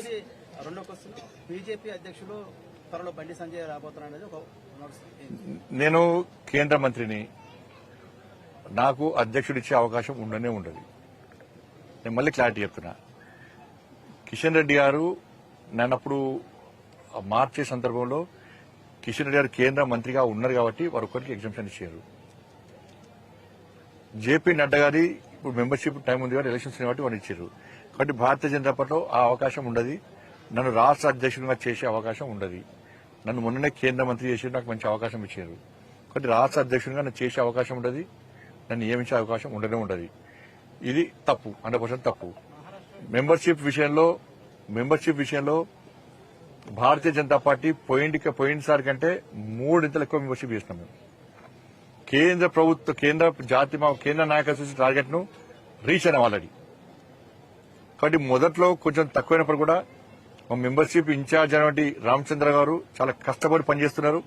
రెండోది రెండో question BJP అధ్యక్షులు త్వరలో బండి సంజయ్ రాబోతున్నారు అనేది ఒక నేను కేంద్ర మంత్రిని. నాకు అధ్యక్షుడిచ్చే అవకాశం ఉండనే ఉండదు. నేను మళ్ళీ క్లారిటీ చెప్తున్నా. కిషన్ రెడ్డి గారు నన్నప్పుడు మార్చే సందర్భంలో కిషన్ రెడ్డి గారు కేంద్ర మంత్రిగా ఉన్నారు కాబట్టి వారు ఒక్కరికి ఎగ్జామ్షన్ ఇచ్చారు. జేపీ నడ్డా గారి ఇప్పుడు మెంబర్షిప్ టైం ఉంది కానీ ఎలక్షన్స్ కాబట్టి వాళ్ళు ఇచ్చారు. కాబట్టి భారతీయ జనతా పార్టీలో ఆ అవకాశం ఉండదు. నన్ను రాష్ట్ర అధ్యక్షుడిగా చేసే అవకాశం ఉండదు. నన్ను మొన్ననే కేంద్ర మంత్రి చేసి నాకు మంచి అవకాశం ఇచ్చారు. కాబట్టి రాష్ట్ర అధ్యక్షుడిగా నన్ను చేసే అవకాశం ఉండదు. నన్ను నియమించే అవకాశం ఉండనే ఉండదు. ఇది తప్పు హండ్రెడ్ పర్సెంట్ తప్పు. మెంబర్షిప్ విషయంలో మెంబర్షిప్ విషయంలో భారతీయ జనతా పార్టీ పోయింటికి పోయినసారి కంటే మూడింతలు ఎక్కువ మెంబర్షిప్ చేసినాం మేము. కేంద్ర ప్రభుత్వ కేంద్ర జాతి మా కేంద్ర నాయకత్వ టార్గెట్ను రీచ్ అయినాం ఆల్రెడీ కాబట్టి మొదట్లో కొంచెం తక్కువైనప్పుడు కూడా మా మెంబర్షిప్ ఇన్ఛార్జ్ అయినటువంటి రామచంద్ర గారు చాలా కష్టపడి పనిచేస్తున్నారు.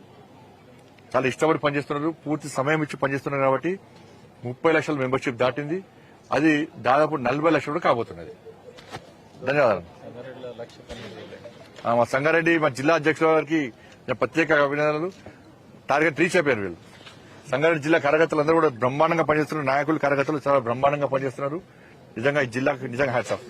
చాలా ఇష్టపడి పనిచేస్తున్నారు. పూర్తి సమయం ఇచ్చి పనిచేస్తున్నారు కాబట్టి ముప్పై లక్షల మెంబర్షిప్ దాటింది. అది దాదాపు నలభై లక్షలు కూడా కాబోతున్నది. ధన్యవాదాలు. మా సంగారెడ్డి మా జిల్లా అధ్యక్షుల వారికి ప్రత్యేక అభినందనలు. టార్గెట్ రీచ్ అయిపోయారు వీళ్ళు. సంగారెడ్డి జిల్లా కార్యకర్తలు అందరూ కూడా బ్రహ్మాండంగా పనిచేస్తున్నారు. నాయకులు కార్యకర్తలు చాలా బ్రహ్మాండంగా పనిచేస్తున్నారు. నిజంగా ఈ జిల్లాకు నిజంగా హ్యాట్స్ ఆఫ్.